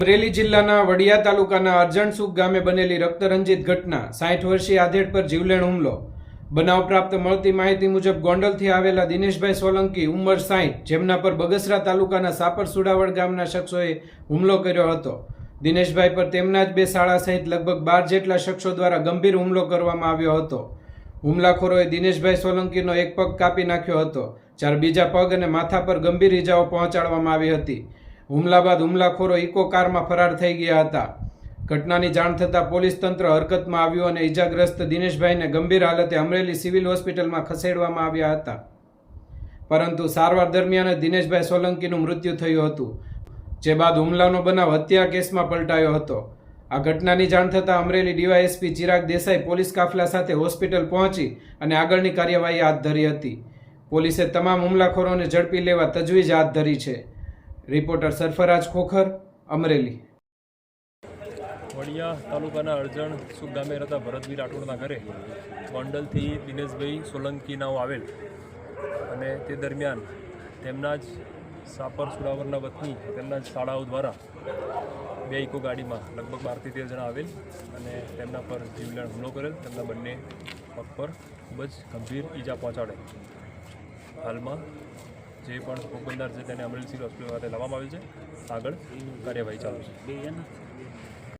અમરેલી જિલ્લાના વડિયા તાલુકાના અરજણસુખ ગામે બનેલી રક્તરંજિત ઘટના સાઠ વર્ષીય આધેડ પર જીવલેણ હુમલો. બનાવ પ્રાપ્ત મળતી માહિતી મુજબ ગોંડલથી આવેલા દિનેશભાઈ સોલંકી ઉંમર સાઠ, જેમના પર બગસરા તાલુકાના સાપર સુડાવડ ગામના શખ્સોએ હુમલો કર્યો હતો. દિનેશભાઈ પર તેમના જ બે શાળા સહિત લગભગ બાર જેટલા શખ્સો દ્વારા ગંભીર હુમલો કરવામાં આવ્યો હતો. હુમલાખોરોએ દિનેશભાઈ સોલંકીનો એક પગ કાપી નાખ્યો હતો, જ્યારે બીજા પગ અને માથા પર ગંભીર ઇજાઓ પહોંચાડવામાં આવી હતી. હુમલા બાદ હુમલાખોરો ઇકો કારમાં ફરાર થઈ ગયા હતા. ઘટનાની જાણ થતાં પોલીસ તંત્ર હરકતમાં આવ્યું અને ઇજાગ્રસ્ત દિનેશભાઈને ગંભીર હાલતે અમરેલી સિવિલ હોસ્પિટલમાં ખસેડવામાં આવ્યા હતા. પરંતુ સારવાર દરમિયાન દિનેશભાઈ સોલંકીનું મૃત્યુ થયું હતું, જે બાદ હુમલાનો બનાવ હત્યા કેસમાં પલટાયો હતો. આ ઘટનાની જાણ થતાં અમરેલી ડીવાયએસપી ચિરાગ દેસાઈ પોલીસ કાફલા સાથે હોસ્પિટલ પહોંચી અને આગળની કાર્યવાહી હાથ ધરી હતી. પોલીસે તમામ હુમલાખોરોને ઝડપી લેવા તજવીજ હાથ ધરી છે. રિપોર્ટર સરફરાજ ખોખર, અમરેલી. વડિયા તાલુકાના અરજણ સુખ ગામે રહેતા ભરતભાઈ રાઠોડના ઘરે ગોંડલથી દિનેશભાઈ સોલંકી નાવ આવેલ અને તે દરમિયાન તેમના જ સાપર સુડાવરના વતની તેમના જ શાળાઓ દ્વારા બે ઇકો ગાડીમાં લગભગ બારથી તેર જણા આવેલ અને તેમના પર જીવલેણ હુમલો કરેલ. તેમના બંને પગ પર ખૂબ જ ગંભીર ઈજા પહોંચાડે હાલમાં જે પણ ભોગ છે તેને અમરેલી સિવિલ હોસ્પિટલ ખાતે લાવવામાં આવેલ છે. આગળ કાર્યવાહી ચાલુ છે.